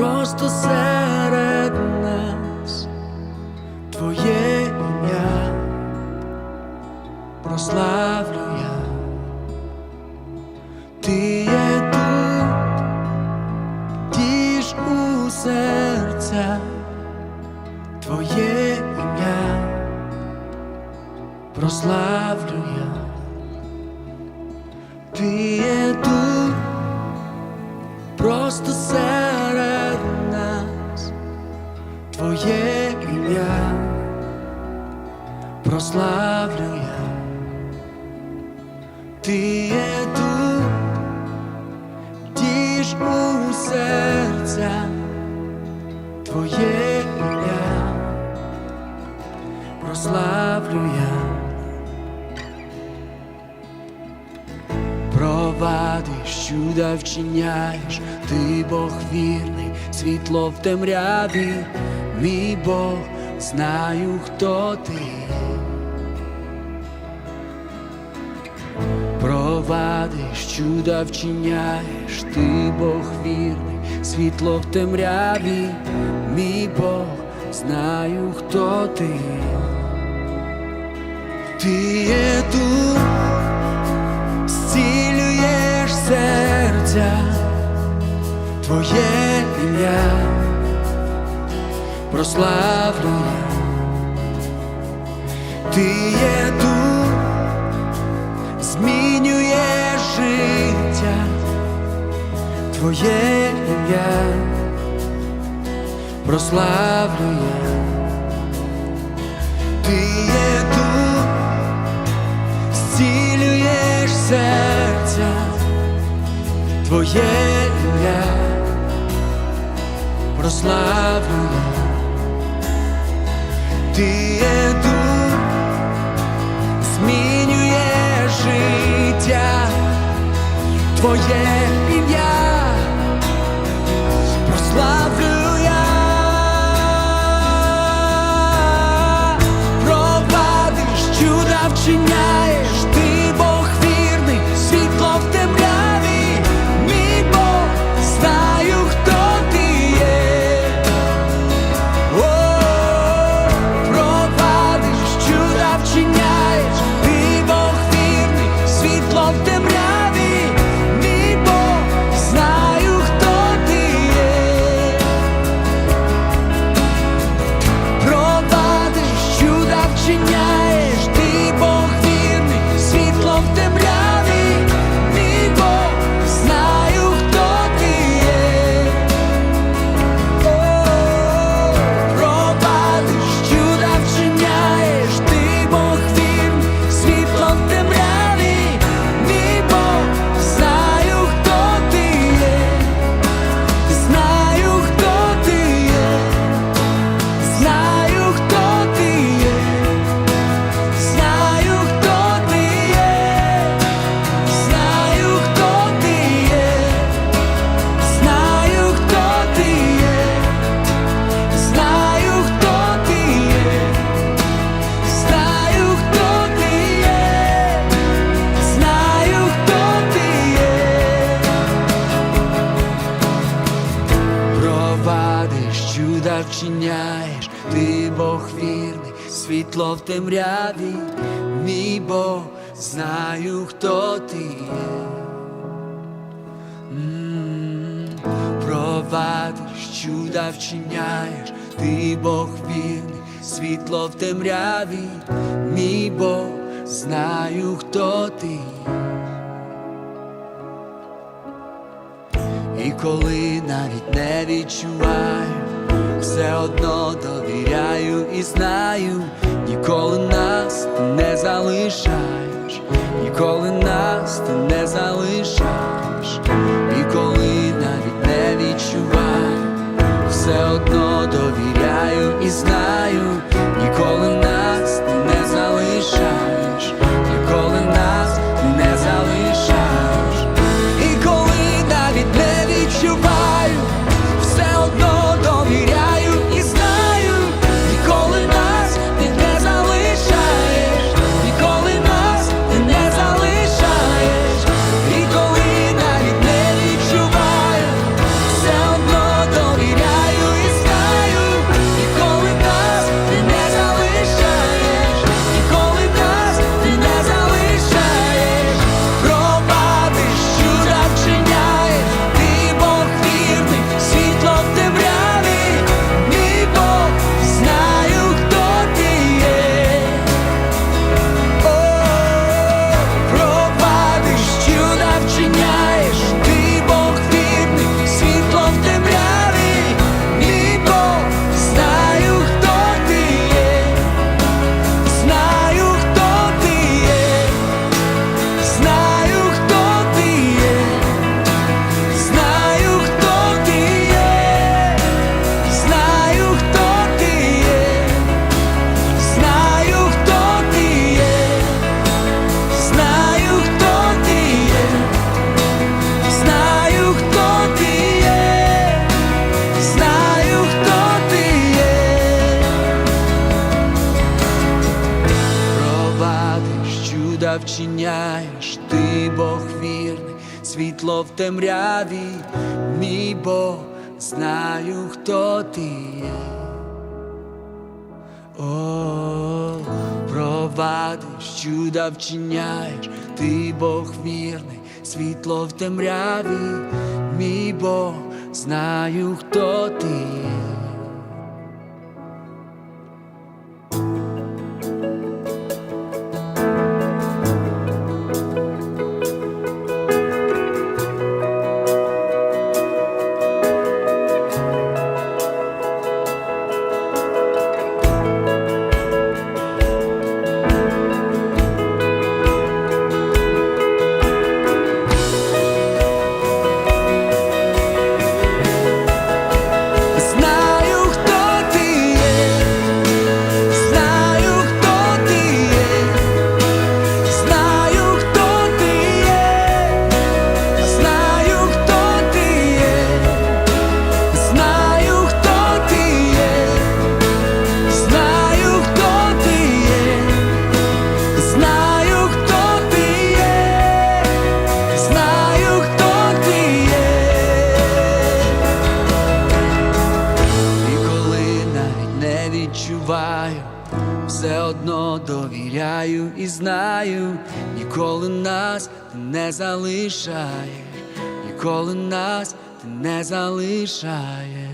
просто серед нас Твоє ім'я. Прославлю я, ти є тут, тіж у серця, Твоє ім'я. Прославлю я, ти є тут, просто нас, Твоє ім'я. Прославлю я, ти є тут, тіж у серця, Твоє ім'я. Прославлю я. Провадиш, чуда вчиняєш, ти Бог вірний, світло в темряві, мій Бог, знаю, хто ти. Провадиш, чуда вчиняєш, ти Бог вірний, світло в темряві, мій Бог, знаю, хто ти. Ти є тут зцілюєш серця, Твоє ім'я прославлю. Ти є тут, змінюєш життя, Твоє ім'я прославлю я. Ти є тут зцілюєш серця, Твоє ім'я прославлю я. Ти є тут, змінюєш життя, Твоє ім'я прославлю я. Провадиш, чуда вчиняєш, світло в темряві, мій Бог, знаю, хто ти є. Провадиш, чуда вчиняєш, ти Бог вірний, світло в темряві, мій Бог, знаю, хто ти. І коли навіть не відчуваю, все одно довіряю і знаю, ніколи нас ти не залишаєш, ніколи нас ти не залишаєш, вчиняєш, ти Бог вірний, світло в темряві, мій Бог, знаю, хто ти є. О, провадиш, чуда вчиняєш, ти Бог вірний, світло в темряві, мій Бог, знаю, хто ти є. Знаю, ніколи нас ти не залишаєш, ніколи нас ти не залишаєш.